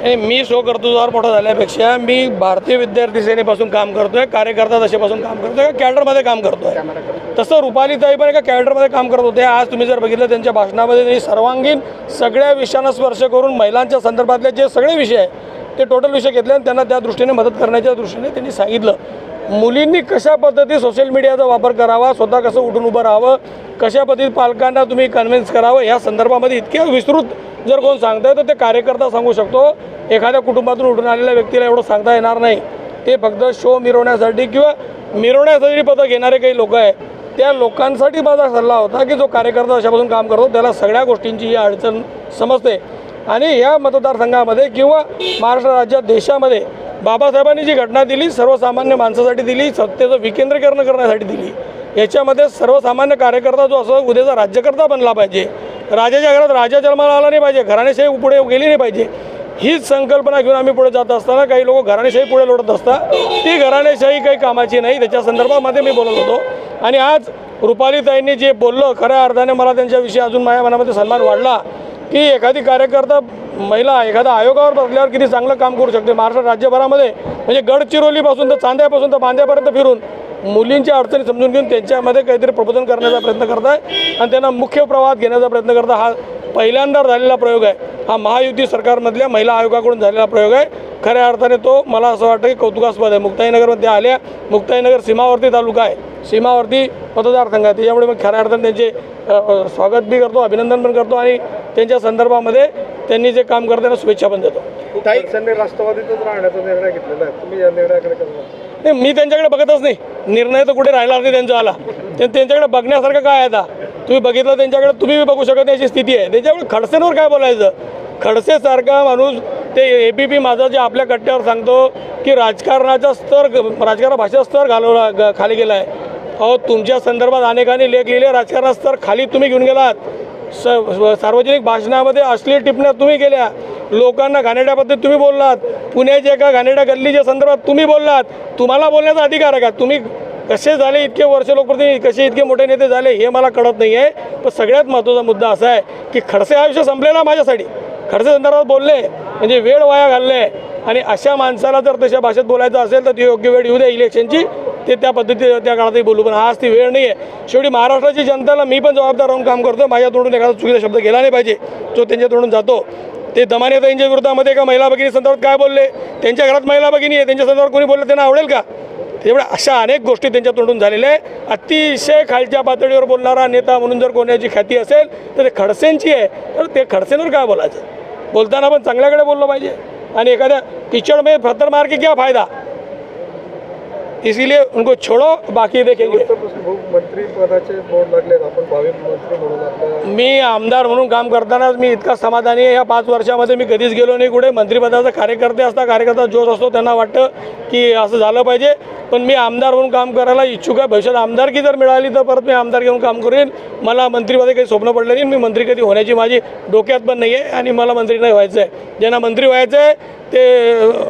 हे मी स्वकर्तृत्वावर मोठा झाल्यापेक्षा मी भारतीय विद्यार्थी सेनेपासून काम करतोय कार्यकर्ता दशेपासून काम करतोय कॅडरमध्ये काम करतोय. तसं रुपालीताई पण एका कॅडरमध्ये काम करत होते. आज तुम्ही जर बघितलं त्यांच्या भाषणामध्ये त्यांनी सर्वांगीण सगळ्या विषयांना स्पर्श करून महिलांच्या संदर्भातले जे सगळे विषय आहे ते टोटल विषय घेतले आणि त्यांना त्या दृष्टीने मदत करण्याच्या दृष्टीने त्यांनी सांगितलं. मुलींनी कशा पद्धती सोशल मीडियाचा वापर करावा स्वतः कसं उठून उभं राहावं कशा पद्धतीत पालकांना तुम्ही कन्व्हिन्स करावं या संदर्भामध्ये इतक्या विस्तृत जर कोण सांगताय तर ते कार्यकर्ता सांगू शकतो. एखाद्या कुटुंबातून उठून आलेल्या व्यक्तीला एवढं सांगता येणार नाही. ते फक्त शो मिरवण्यासाठी किंवा मिरवण्यासाठी पदं घेणारे काही लोक आहे त्या लोकांसाठी माझा सल्ला होता की जो कार्यकर्ता अशापासून काम करतो त्याला सगळ्या गोष्टींची ही अडचण समजते. आणि या मतदारसंघामध्ये किंवा महाराष्ट्र राज्यात देशामध्ये बाबासाहेबांनी जी घटना दिली सर्वसामान्य माणसासाठी दिली सत्तेचं विकेंद्रीकरण करण्यासाठी दिली याच्यामध्ये सर्वसामान्य कार्यकर्ता जो असो उद्याचा राज्यकर्ता बनला पाहिजे. राजाच्या घरात राजा जन्माला आला नाही पाहिजे घराणेशाही पुढे गेली नाही पाहिजे. हीच संकल्पना घेऊन आम्ही पुढे जात असताना काही लोक घराणेशाही पुढे लोटत असतात ती घराणेशाही काही कामाची नाही त्याच्या संदर्भामध्ये मी बोलत होतो. आणि आज रुपालीताईंनी जे बोललं खऱ्या अर्थाने मला त्यांच्याविषयी अजून माझ्या मनामध्ये सन्मान वाढला की एखादी कार्यकर्ता महिला एखादा आयोगावर बसल्यावर किती चांगलं काम करू शकते? महाराष्ट्र राज्यभरामध्ये म्हणजे गडचिरोलीपासून तर चांद्यापासून तर बांद्यापर्यंत फिरून मुलींच्या अडचणी समजून घेऊन त्यांच्यामध्ये काहीतरी प्रबोधन करण्याचा प्रयत्न करताय आणि त्यांना मुख्य प्रवाहात घेण्याचा प्रयत्न करता हा पहिल्यांदा झालेला प्रयोग आहे. हा महायुती सरकारमधल्या महिला आयोगाकडून झालेला प्रयोग आहे. खऱ्या अर्थाने तो मला असं वाटतं की कौतुकास्पद आहे. मुक्ताईनगरमध्ये आल्या मुक्ताईनगर सीमावर्ती तालुका आहे. सीमावर्ती मतदारसंघ आहे. त्याच्यामुळे मग खऱ्या अर्थाने त्यांचे स्वागत बी करतो अभिनंदन पण करतो आणि त्यांच्या संदर्भामध्ये त्यांनी जे काम करताना शुभेच्छा पण देतो. राष्ट्रवादीतच राहण्याचा निर्णय घेतलेला आहे. तुम्ही या निर्णयाकडे? नाही मी त्यांच्याकडे बघतच नाही. निर्णय तर कुठे राहिला नाही त्यांचा आला. ते त्यांच्याकडे बघण्यासारखं काय आता? तुम्ही बघितलं त्यांच्याकडे तुम्ही बघू शकत नाही अशी स्थिती आहे. त्यांच्याकडे खडसेंवर काय बोलायचं? खडसेसारखा माणूस ते ए पी पी माझा जे आपल्या कट्ट्यावर सांगतो की राजकारणाचा स्तर राजकारण भाषेचा स्तर घालवला खाली गेला आहे अहो तुमच्या संदर्भात अनेकांनी लेख लिहिले राजकारणाचा स्तर खाली तुम्ही घेऊन गेलात. स सार्वजनिक भाषणामध्ये अश्लील टिपण्या तुम्ही केल्या. लोकांना घाणेड्याबद्दल तुम्ही बोललात. पुण्याच्या एका घाणेरड्या गल्लीच्या संदर्भात तुम्ही बोललात. तुम्हाला बोलण्याचा अधिकार आहे का? तुम्ही कसे झाले इतके वर्ष लोकप्रतिनिधी कसे इतके मोठे नेते झाले हे मला कळत नाही आहे पण सगळ्यात महत्त्वाचा मुद्दा असा आहे की खडसे आयुष्य संपलेला माझ्यासाठी. खडसे संदर्भात बोलले म्हणजे वेळ वाया घालले आणि अशा माणसाला जर तशा भाषेत बोलायचं असेल तर ती योग्य वेळ येऊ द्या इलेक्शनची. ते त्या पद्धती त्या काळातही बोलू. पण आज ती वेळ नाही आहे शेवटी महाराष्ट्राची जनतेला मी पण जबाबदार राहून काम करतो माझ्या तोडून एखादा चुकीचा शब्द गेला नाही पाहिजे. जो त्यांच्या तोडून जातो. ते दमानेताईंच्या विरोधामध्ये एका महिला भगिनी संदर्भात काय बोलले? त्यांच्या घरात महिला भगिनी आहे. त्यांच्या संदर्भात कोणी बोललं त्यांना आवडेल का? त्यामुळे अशा अनेक गोष्टी त्यांच्या तोंडून झालेल्या आहे अतिशय खालच्या पातळीवर बोलणारा नेता म्हणून जर कोणाची ख्याती असेल तर ते खडसेंची आहे. तर ते खडसेंवर काय बोलायचं? बोलताना पण चांगल्याकडे बोललं पाहिजे. आणि एखाद्या किचडमध्ये में फतर मार क्या फायदा. इसीलिए उनको छोड़ो बाकी देखेंगे। मी आमदार म्हणून काम करतानाच मी इतका समाधानी आहे. या पाच वर्षामध्ये मी कधीच गेलो नाही कुठे. मंत्रिपदाचा कार्यकर्ते असता कार्यकर्ता जोश असतो त्यांना वाटतं की असं झालं पाहिजे. पण मी आमदार म्हणून काम करायला इच्छुक आहे. भविष्यात आमदारकी जर मिळाली तर परत मी आमदार घेऊन काम करेन. मला मंत्रीपदी काही स्वप्न पडलं नाही. मी मंत्री कधी होण्याची माझी डोक्यात पण नाही आहे आणि मला मंत्री नाही व्हायचं आहे ज्यांना मंत्री व्हायचं आहे ते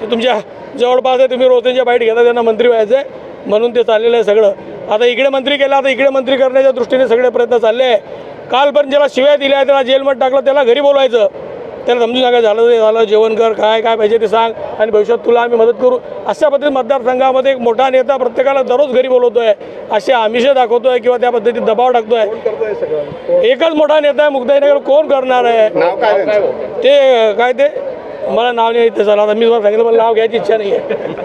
ते तुमच्या जवळपास आहे तुम्ही रोज त्यांच्या बाईट घेता त्यांना मंत्री व्हायचं आहे म्हणून ते चाललेलं आहे सगळं. आता इकडे मंत्री केला आता इकडे मंत्री करण्याच्या दृष्टीने सगळे प्रयत्न चालले आहे. कालपर्यंत ज्याला शिव्या दिल्या त्याला जेलमध्ये टाकलं त्याला घरी बोलवायचं. त्याला समजून सांगा झालं ते झालं जेवण कर काय काय पाहिजे ते सांग आणि भविष्यात तुला आम्ही मदत करू. अशा पद्धतीत मतदारसंघामध्ये एक मोठा नेता प्रत्येकाला दररोज घरी बोलवतोय. असे आमिष दाखवतोय किंवा त्या पद्धतीत दबाव टाकतोय. कोण करतोय सगळं? कोण? एकच मोठा नेता आहे मुक्ताईनगर कोण करणार आहे? काय ते काय ते? मला नाव नाही येत आता मी तुम्हाला सांगितलं मला नाव घ्यायची इच्छा नाही आहे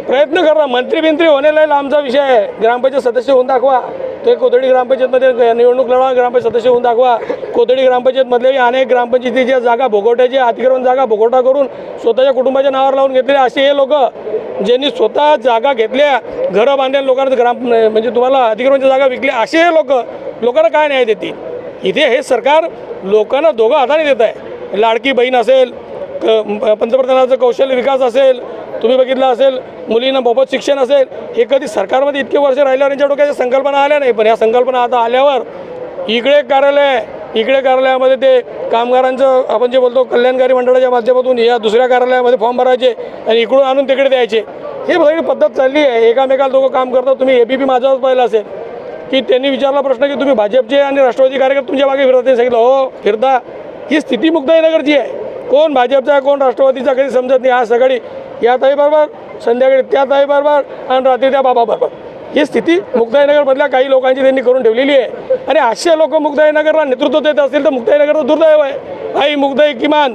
प्रयत्न करा. मंत्री बिंत्री होण्याला आमचा विषय आहे. ग्रामपंचायत सदस्य होऊन दाखवा. ते कोथळी ग्रामपंचायतमध्ये निवडणूक लढवा ग्रामपंचायत सदस्य होऊन दाखवा. कोथळी ग्रामपंचायतमधले अनेक ग्रामपंचायतीच्या जागा भोगवट्याची अतिक्रमण जागा भोगवटा करून स्वतःच्या कुटुंबाच्या नावावर लावून घेतलेले असे हे लोक ज्यांनी स्वतः जागा घेतल्या घरं बांधल्या लोकांना ग्राम म्हणजे तुम्हाला अतिक्रमणच्या जागा विकल्या असे हे लोक लोकांना काय न्याय देतील? इथे हे सरकार लोकांना दोघं हाताने देत आहे. लाडकी बहीण असेल क पंतप्रधानाचं कौशल्य विकास असेल तुम्ही बघितलं असेल मुलींना मोफत शिक्षण असेल हे कधी सरकारमध्ये इतके वर्ष राहिल्यावर यांच्या डोक्याच्या संकल्पना आल्या नाही पण या संकल्पना आता आल्यावर इकडे कार्यालय आहे इकडे कार्यालयामध्ये ते कामगारांचं आपण जे बोलतो कल्याणकारी मंडळाच्या माध्यमातून या दुसऱ्या कार्यालयामध्ये फॉर्म भरायचे आणि इकडून आणून तिकडे द्यायचे. हे सगळी पद्धत चालली आहे. एकामेकाला दोघं काम करतात तुम्ही ए बी पी माझ्यावर पाहिलं असेल. की त्यांनी विचारला प्रश्न की तुम्ही भाजपचे आणि राष्ट्रवादी कार्यकर्ते तुमच्या मागे फिरत नाही सांगितलं हो फिरता. ही स्थिती मुक्ताईनगरची आहे. कोण भाजपचा कोण राष्ट्रवादीचा कधी समजत नाही. आज सकाळी या ताईबरोबर संध्याकाळी त्या ताईबरोबर आणि रात्री त्या बाबाबरोबर. ही स्थिती मुक्ताईनगरमधल्या काही लोकांची त्यांनी करून ठेवलेली आहे. आणि असे लोक मुक्ताईनगरला नेतृत्व देत असतील तर मुक्ताईनगरचं दुर्दैव आहे. आई मुक्ताई किमान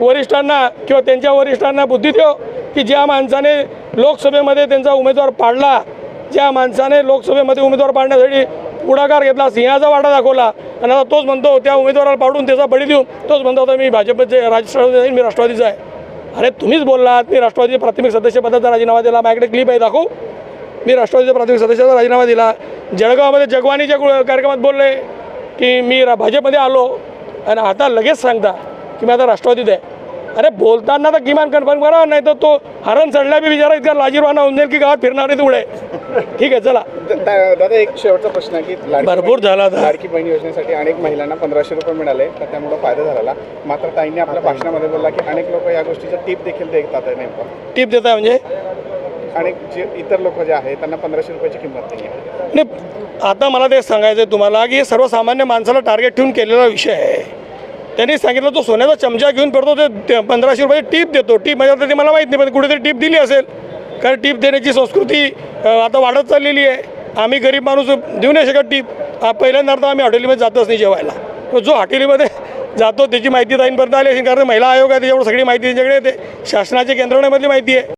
वरिष्ठांना किंवा त्यांच्या वरिष्ठांना बुद्धी देव की ज्या माणसाने लोकसभेमध्ये त्यांचा उमेदवार पाडला ज्या माणसाने लोकसभेमध्ये उमेदवार पाडण्यासाठी पुढाकार घेतला सिंहाचा वाटा दाखवला आणि आता तोच म्हणतो त्या उमेदवाराला पाडून त्याचा बळी देऊन तोच म्हणतो होता मी भाजपचे राष्ट्रवादी मी राष्ट्रवादीचा आहे. अरे तुम्हीच बोललात मी राष्ट्रवादी प्राथमिक सदस्यपदाचा राजीनामा दिला माझ्याकडे क्लिप आहे दाखवू. मी राष्ट्रवादीच्या प्राथमिक सदस्याचा राजीनामा दिला. जळगावमध्ये जगवानीच्या कार्यक्रमात बोलले की मी रा भाजपमध्ये आलो आणि आता लगेच सांगता की मी आता राष्ट्रवादीत आहे. अरे बोलताना तर किमान कन्फर्म करा नाही तर तो हरण चढल्या बी विचारा इतका लाजीरवाना होऊन जाईल की गावात फिरणार नाही तेवढे ठीक आहे चला. दादा एक शेवटचा प्रश्न आहे की लाडकी भरपूर बहीण- झाला. लाडकी बहीण योजनेसाठी अनेक महिलांना पंधराशे रुपये मिळाले तर त्यामुळे फायदा झाला. मात्र ताईंनी आपल्या भाषणामध्ये बोलला की अनेक लोक या गोष्टीचा टीप देखील देतात आहे नेमकं. टीप देताय म्हणजे? अनेक जे इतर लोक जे आहेत त्यांना पंधराशे रुपयाची किंमत नाही आहे. नाही आता मला ते सांगायचं आहे तुम्हाला की हे सर्वसामान्य माणसाला टार्गेट ठेवून केलेला विषय आहे. त्यांनी सांगितलं तो सोन्याचा चमचा घेऊन फिरतो ते पंधराशे रुपये टीप देतो. टीप म्हणजे ते मला माहीत नाही पण कुठेतरी टीप दिली असेल. कारण टीप देण्याची संस्कृती आता वाढत चाललेली आहे. आम्ही गरीब माणूस देऊ नाही शकत टीप. पहिल्यांदा तर आम्ही हॉटेलमध्ये जातच नाही जेवायला. जो हॉटेलमध्ये जातो त्याची माहिती दाईनपर्यंत आली असेल कारण महिला आयोग आहे त्याच्यावर सगळी माहिती त्यांच्याकडे येते. शासनाच्या केंद्रणामधली माहिती आहे.